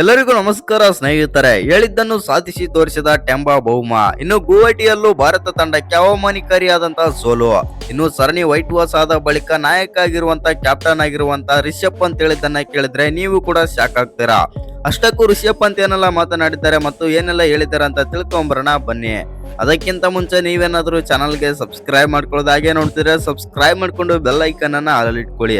ಎಲ್ಲರಿಗೂ ನಮಸ್ಕಾರ ಸ್ನೇಹಿತರೆ, ಹೇಳಿದ್ದನ್ನು ಸಾಧಿಸಿ ತೋರಿಸಿದ ಟೆಂಬಾ ಬಹುಮ. ಇನ್ನು ಗುವಾಹಟಿಯಲ್ಲೂ ಭಾರತ ತಂಡಕ್ಕೆ ಅವಮಾನಿಕಾರಿಯಾದಂತಹ ಸೋಲು. ಇನ್ನು ಸರಣಿ ವೈಟ್ ವಾಸ್ ಆದ ಬಳಿಕ ನಾಯಕ ಆಗಿರುವಂತ ಕ್ಯಾಪ್ಟನ್ ಆಗಿರುವಂತ ರಿಷಬ್ ಪಂತ್ ಹೇಳಿದ್ದನ್ನ ಕೇಳಿದ್ರೆ ನೀವು ಕೂಡ ಶಾಕ್ ಆಗ್ತೀರಾ. ಅಷ್ಟಕ್ಕೂ ರಿಷಬ್ ಪಂತ್ ಏನೆಲ್ಲ ಮಾತನಾಡಿದ್ದಾರೆ ಮತ್ತು ಏನೆಲ್ಲ ಹೇಳಿದ್ದಾರೆ ಅಂತ ತಿಳ್ಕೊಂಬರೋಣ ಬನ್ನಿ. ಅದಕ್ಕಿಂತ ಮುಂಚೆ ನೀವೇನಾದರೂ ಚಾನಲ್ಗೆ ಸಬ್ಸ್ಕ್ರೈಬ್ ಮಾಡ್ಕೊಳ್ಳೋದು ಹಾಗೆ ನೋಡ್ತಿದ್ರೆ ಸಬ್ಸ್ಕ್ರೈಬ್ ಮಾಡ್ಕೊಂಡು ಬೆಲ್ ಐಕನ್ ಅನ್ನ ಅಲ್ಲಿಟ್ಕೊಳ್ಳಿ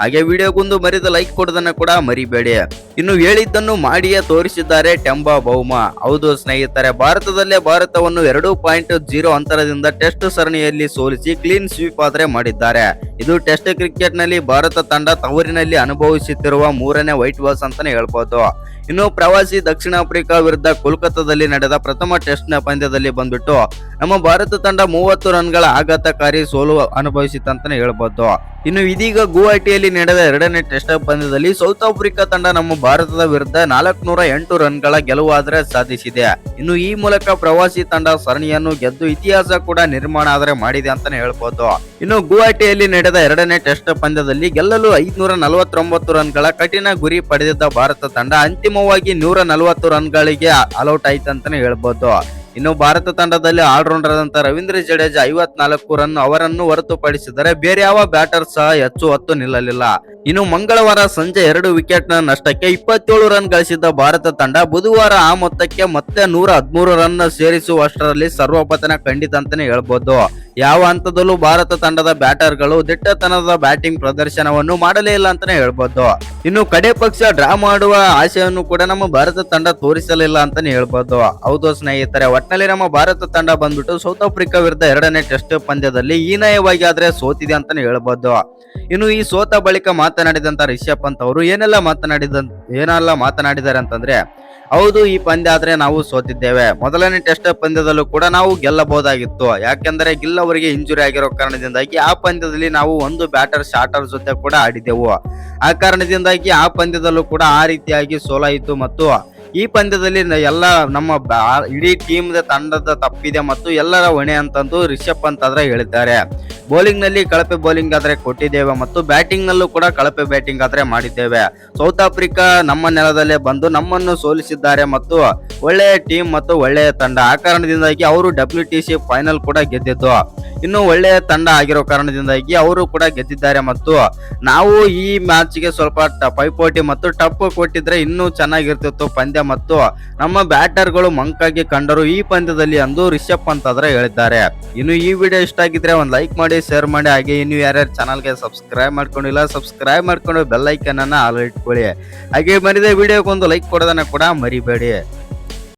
ಹಾಗೆ ವಿಡಿಯೋಗೊಂದು ಮರಿದ ಲೈಕ್ ಕೊಡೋದನ್ನ ಕೂಡ ಮರಿಬೇಡಿ. ಇನ್ನು ಹೇಳಿದ್ದನ್ನು ಮಾಡಿಯೇ ತೋರಿಸಿದ್ದಾರೆ ಟೆಂಬಾ ಬೌಮ. ಹೌದು ಸ್ನೇಹಿತರೆ, ಭಾರತದಲ್ಲೇ ಭಾರತವನ್ನು ಎರಡು ಪಾಯಿಂಟ್ ಜೀರೋ ಅಂತರದಿಂದ ಟೆಸ್ಟ್ ಸರಣಿಯಲ್ಲಿ ಸೋಲಿಸಿ ಕ್ಲೀನ್ ಸ್ವೀಪ್ ಆದ್ರೆ ಮಾಡಿದ್ದಾರೆ. ಇದು ಟೆಸ್ಟ್ ಕ್ರಿಕೆಟ್ನಲ್ಲಿ ಭಾರತ ತಂಡ ತವರಿನಲ್ಲಿ ಅನುಭವಿಸುತ್ತಿರುವ ಮೂರನೇ ವೈಟ್ ವಾಸ್ ಅಂತಾನೆ ಹೇಳ್ಬೋದು. ಇನ್ನು ಪ್ರವಾಸಿ ದಕ್ಷಿಣ ಆಫ್ರಿಕಾ ವಿರುದ್ಧ ಕೋಲ್ಕತ್ತಾದಲ್ಲಿ ನಡೆದ ಪ್ರಥಮ ಟೆಸ್ಟ್ನ ಪಂದ್ಯದಲ್ಲಿ ಬಂದ್ಬಿಟ್ಟು ನಮ್ಮ ಭಾರತ ತಂಡ ಮೂವತ್ತು ರನ್ಗಳ ಆಘಾತಕಾರಿ ಸೋಲು ಅನುಭವಿಸಿತಂತಾನೆ ಹೇಳ್ಬೋದು. ಇನ್ನು ಇದೀಗ ಗುವಾಹಟಿಯಲ್ಲಿ ನಡೆದ ಎರಡನೇ ಟೆಸ್ಟ್ ಪಂದ್ಯದಲ್ಲಿ ಸೌತ್ ಆಫ್ರಿಕಾ ತಂಡ ನಮ್ಮ ಭಾರತದ ವಿರುದ್ಧ ನಾಲ್ಕುನೂರ ಎಂಟು ರನ್ಗಳ ಗೆಲುವಾದ್ರೆ ಸಾಧಿಸಿದೆ. ಇನ್ನು ಈ ಮೂಲಕ ಪ್ರವಾಸಿ ತಂಡ ಸರಣಿಯನ್ನು ಗೆದ್ದು ಇತಿಹಾಸ ಕೂಡ ನಿರ್ಮಾಣ ಆದ್ರೆ ಮಾಡಿದೆ ಅಂತಾನೆ ಹೇಳ್ಬೋದು. ಇನ್ನು ಗುವಾಹಟಿಯಲ್ಲಿ ನಡೆದ ಎರಡನೇ ಟೆಸ್ಟ್ ಪಂದ್ಯದಲ್ಲಿ ಗೆಲ್ಲಲು ಐದ್ನೂರ ನಲವತ್ತೊಂಬತ್ತು ರನ್ಗಳ ಕಠಿಣ ಗುರಿ ಪಡೆದಿದ್ದ ಭಾರತ ತಂಡ ಅಂತಿಮವಾಗಿ ನೂರ ನಲವತ್ತು ರನ್ಗಳಿಗೆ ಅಲೌಟ್ ಆಯ್ತು ಅಂತಾನೆ ಹೇಳ್ಬೋದು. ಇನ್ನು ಭಾರತ ತಂಡದಲ್ಲಿ ಆಲ್ರೌಂಡರ್ ಆದಂತ ರವೀಂದ್ರ ಜಡೇಜಾ ಐವತ್ನಾಲ್ಕು ರನ್ ಅವರನ್ನು ಹೊರತುಪಡಿಸಿದರೆ ಬೇರೆ ಯಾವ ಬ್ಯಾಟರ್ ಸಹ ಹೆಚ್ಚು ಹೊತ್ತು ನಿಲ್ಲಲಿಲ್ಲ. ಇನ್ನು ಮಂಗಳವಾರ ಸಂಜೆ ಎರಡು ವಿಕೆಟ್ನ ನಷ್ಟಕ್ಕೆ ಇಪ್ಪತ್ತೇಳು ರನ್ ಗಳಿಸಿದ್ದ ಭಾರತ ತಂಡ ಬುಧವಾರ ಆ ಮೊತ್ತಕ್ಕೆ ಮತ್ತೆ ನೂರ ಹದಿಮೂರು ರನ್ ಸೇರಿಸುವಷ್ಟರಲ್ಲಿ ಸರ್ವಪತನ ಖಂಡಿತ ಅಂತಾನೆ ಹೇಳ್ಬೋದು. ಯಾವ ಹಂತದಲ್ಲೂ ಭಾರತ ತಂಡದ ಬ್ಯಾಟರ್ಗಳು ದಿಟ್ಟತನದ ಬ್ಯಾಟಿಂಗ್ ಪ್ರದರ್ಶನವನ್ನು ಮಾಡಲೇ ಇಲ್ಲ ಅಂತಾನೆ ಹೇಳ್ಬೋದು. ಇನ್ನು ಕಡೆ ಪಕ್ಷ ಡ್ರಾ ಮಾಡುವ ಆಶೆಯನ್ನು ಕೂಡ ನಮ್ಮ ಭಾರತ ತಂಡ ತೋರಿಸಲಿಲ್ಲ ಅಂತಾನೆ ಹೇಳ್ಬೋದು. ಹೌದು ಸ್ನೇಹಿತರೆ ಒಟ್ಟಿನಲ್ಲಿ ನಮ್ಮ ಭಾರತ ತಂಡ ಬಂದ್ಬಿಟ್ಟು ಸೌತ್ ಆಫ್ರಿಕಾ ವಿರುದ್ಧ ಎರಡನೇ ಟೆಸ್ಟ್ ಪಂದ್ಯದಲ್ಲಿ ಹೀನಾಯವಾಗಿ ಆದ್ರೆ ಸೋತಿದೆ ಅಂತಾನೆ ಹೇಳ್ಬೋದು. ಇನ್ನು ಈ ಸೋತ ಬಳಿಕ ಮಾತನಾಡಿದಂತ ರಿಷಬ್ ಪಂತ್ ಅವರು ಏನೆಲ್ಲ ಮಾತನಾಡಿದ ಏನೆಲ್ಲ ಮಾತನಾಡಿದ್ದಾರೆ ಅಂತಂದ್ರೆ, ಹೌದು, ಈ ಪಂದ್ಯ ಆದ್ರೆ ನಾವು ಸೋತಿದ್ದೇವೆ. ಮೊದಲನೇ ಟೆಸ್ಟ್ ಪಂದ್ಯದಲ್ಲೂ ಕೂಡ ನಾವು ಗೆಲ್ಲಬಹುದಾಗಿತ್ತು. ಯಾಕೆಂದರೆ ಗಿಲ್ ಅವರಿಗೆ ಇಂಜುರಿ ಆಗಿರೋ ಕಾರಣದಿಂದಾಗಿ ಆ ಪಂದ್ಯದಲ್ಲಿ ನಾವು ಒಂದು ಬ್ಯಾಟರ್, ಶಾಟರ್ ಜೊತೆ ಕೂಡ ಆಡಿದೆವು. ಆ ಕಾರಣದಿಂದಾಗಿ ಆ ಪಂದ್ಯದಲ್ಲೂ ಕೂಡ ಆ ರೀತಿಯಾಗಿ ಸೋಲಾಯಿತು ಮತ್ತು ಈ ಪಂದ್ಯದಲ್ಲಿ ಎಲ್ಲ ನಮ್ಮ ಇಡೀ ಟೀಮ್ ತಂಡದ ತಪ್ಪಿದೆ ಮತ್ತು ಎಲ್ಲರ ಹೊಣೆ ಅಂತಂದು ರಿಷಬ್ ಪಂತ್ ಆದ್ರೆ ಹೇಳಿದ್ದಾರೆ. ಬೌಲಿಂಗ್ನಲ್ಲಿ ಕಳಪೆ ಬೌಲಿಂಗ್ ಆದ್ರೆ ಕೊಟ್ಟಿದ್ದೇವೆ ಮತ್ತು ಬ್ಯಾಟಿಂಗ್ ನಲ್ಲೂ ಕೂಡ ಕಳಪೆ ಬ್ಯಾಟಿಂಗ್ ಆದ್ರೆ ಮಾಡಿದ್ದೇವೆ. ಸೌತ್ ಆಫ್ರಿಕಾ ನಮ್ಮ ನೆಲದಲ್ಲೇ ಬಂದು ನಮ್ಮನ್ನು ಸೋಲಿಸಿದ್ದಾರೆ ಮತ್ತು ಒಳ್ಳೆಯ ಟೀಮ್ ಮತ್ತು ಒಳ್ಳೆಯ ತಂಡ. ಆ ಕಾರಣದಿಂದಾಗಿ ಅವರು ಡಬ್ಲ್ಯೂ ಟಿ ಸಿ ಫೈನಲ್ ಕೂಡ ಗೆದ್ದಿದ್ದು. ಇನ್ನು ಒಳ್ಳೆಯ ತಂಡ ಆಗಿರೋ ಕಾರಣದಿಂದಾಗಿ ಅವರು ಕೂಡ ಗೆದ್ದಿದ್ದಾರೆ ಮತ್ತು ನಾವು ಈ ಮ್ಯಾಚ್ಗೆ ಸ್ವಲ್ಪ ಟ- ಪೈಪೋಟಿ ಮತ್ತು ಟಪ್ ಕೊಟ್ಟಿದ್ರೆ ಇನ್ನೂ ಚೆನ್ನಾಗಿರ್ತಿತ್ತು ಪಂದ್ಯ ಮತ್ತು ನಮ್ಮ ಬ್ಯಾಟರ್ಗಳು ಮಂಕಾಗಿ ಕಂಡರು ಈ ಪಂದ್ಯದಲ್ಲಿ ಅಂದು ರಿಷಬ್ ಪಂತ್ ಆದ್ರೆ ಹೇಳಿದ್ದಾರೆ. ಇನ್ನು ಈ ವಿಡಿಯೋ ಇಷ್ಟ ಆಗಿದ್ರೆ ಒಂದು ಲೈಕ್ ಮಾಡಿ ಶೇರ್ ಮಾಡಿ. ಹಾಗೆ ಇನ್ನು ಯಾರ್ಯಾರು ಚಾನಲ್ಗೆ ಸಬ್ಸ್ಕ್ರೈಬ್ ಮಾಡ್ಕೊಂಡಿಲ್ಲ ಸಬ್ಸ್ಕ್ರೈಬ್ ಮಾಡ್ಕೊಂಡು ಬೆಲ್ ಐಕನ್ ಅನ್ನ ಆಲ್ ಇಟ್ಕೊಳ್ಳಿ. ಹಾಗೆ ಮರಿದ ವೀಡಿಯೋಗೊಂದು ಲೈಕ್ ಕೊಡೋದನ್ನ ಕೂಡ ಮರಿಬೇಡಿ.